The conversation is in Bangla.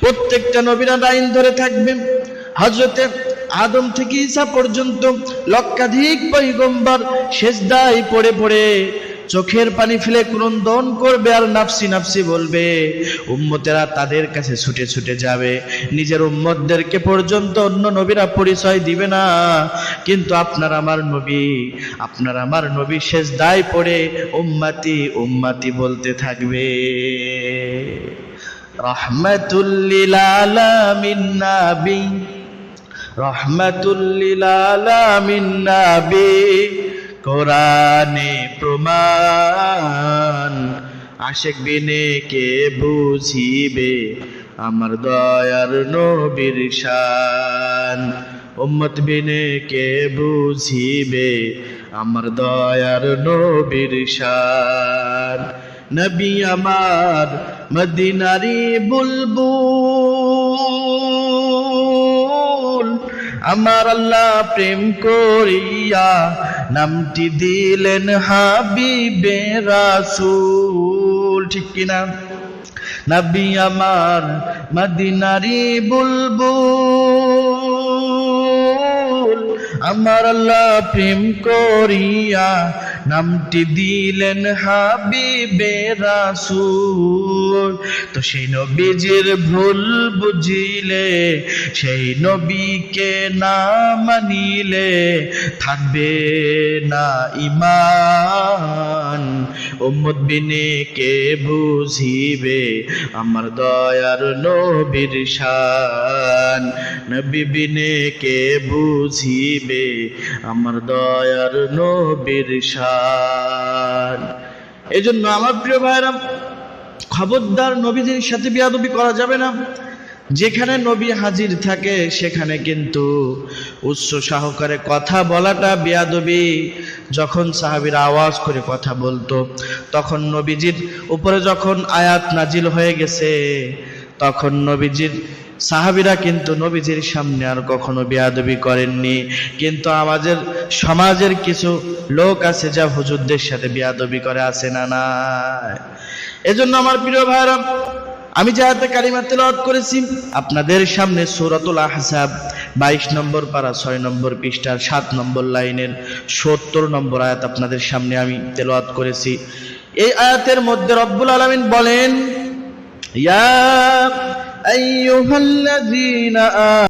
প্রত্যেকটা নবীরা লাইন ধরে থাকবে। হজরতে আদম থেকে ঈসা পর্যন্ত লক্ষাধিক পৈগম্বর শেষদায় পড়ে পড়ে চোখের পানি ফেলে ক্রন্দন করবে আর নাফসি নাফসি বলবে। উম্মতেরা তাদের কাছে ছুটে ছুটে যাবে। নিজের উম্মতদেরকে পর্যন্ত অন্য নবীরা পরিচয় দিবে না। কিন্তু আপনার আমার নবী, আপনার আমার নবী শেষ দায় পড়ে উম্মাতি উম্মাতি বলতে থাকবে। রহমাতুল্লিল প্রমাণ আশেক বিনে কে বুঝিবে আমার দয়ার নবীর শান। উম্মত বিনে কে বুঝিবে? আমার দয়ার নবীর শান। নবী আমার মদিনারি বুলবুল। আমার আল্লাহ প্রেম করিয়া নামটি দিলেন হাবিবে রাসূল। ঠিক কিনা? নবী আমার মদিনারি বুলবুল। আমার আল্লাহ প্রেম করিয়া নামটি দিলেন হাবিবে রাসূল। তো সেই নবীজির ভুল বুঝিলে, সেই নবীকে না মানিলে থাকবে না ইমান উম্মত বিনে কে বুঝিবে আমার দয়ার নবীর শান। নবী বিনে কে বুঝিবে আমার দয়ার নবীর শান। এজন্য আমার প্রিয় ভাইরা খবরদার নবীদের সাথে বিয়াদবি করা যাবে না। যেখানে নবী হাজির থাকে, সেখানে কিন্তু উচ্চ সহকারে কথা বলাটা বিয়াদবি। যখন সাহাবীর আওয়াজ করে কথা বলতো, তখন নবীজির উপরে যখন আয়াত নাজিল হয়ে গেছে, তখন নবীজির সাহাবীরা কিন্তু নবীজির সামনে আর কখনো বিয়াদবি করেননি। কিন্তু আমাদের সমাজের কিছু লোক আছে যা হুজুরদের সাথে বিয়াদবি করে, আছে না এজন্য আমার প্রিয় ভাইরা আমি যে হাতে কালিমা তেলাওয়াত করেছি, আপনাদের সামনে সূরাতুল আহসাব বাইশ নম্বর পারা, ছয় নম্বর পৃষ্ঠার সাত নম্বর লাইনের সত্তর নম্বর আয়াত আপনাদের সামনে আমি তেলাওয়াত করেছি। এই আয়াতের মধ্যে রব্বুল আলামিন বলেন, ইয়া أيها الذين آمنوا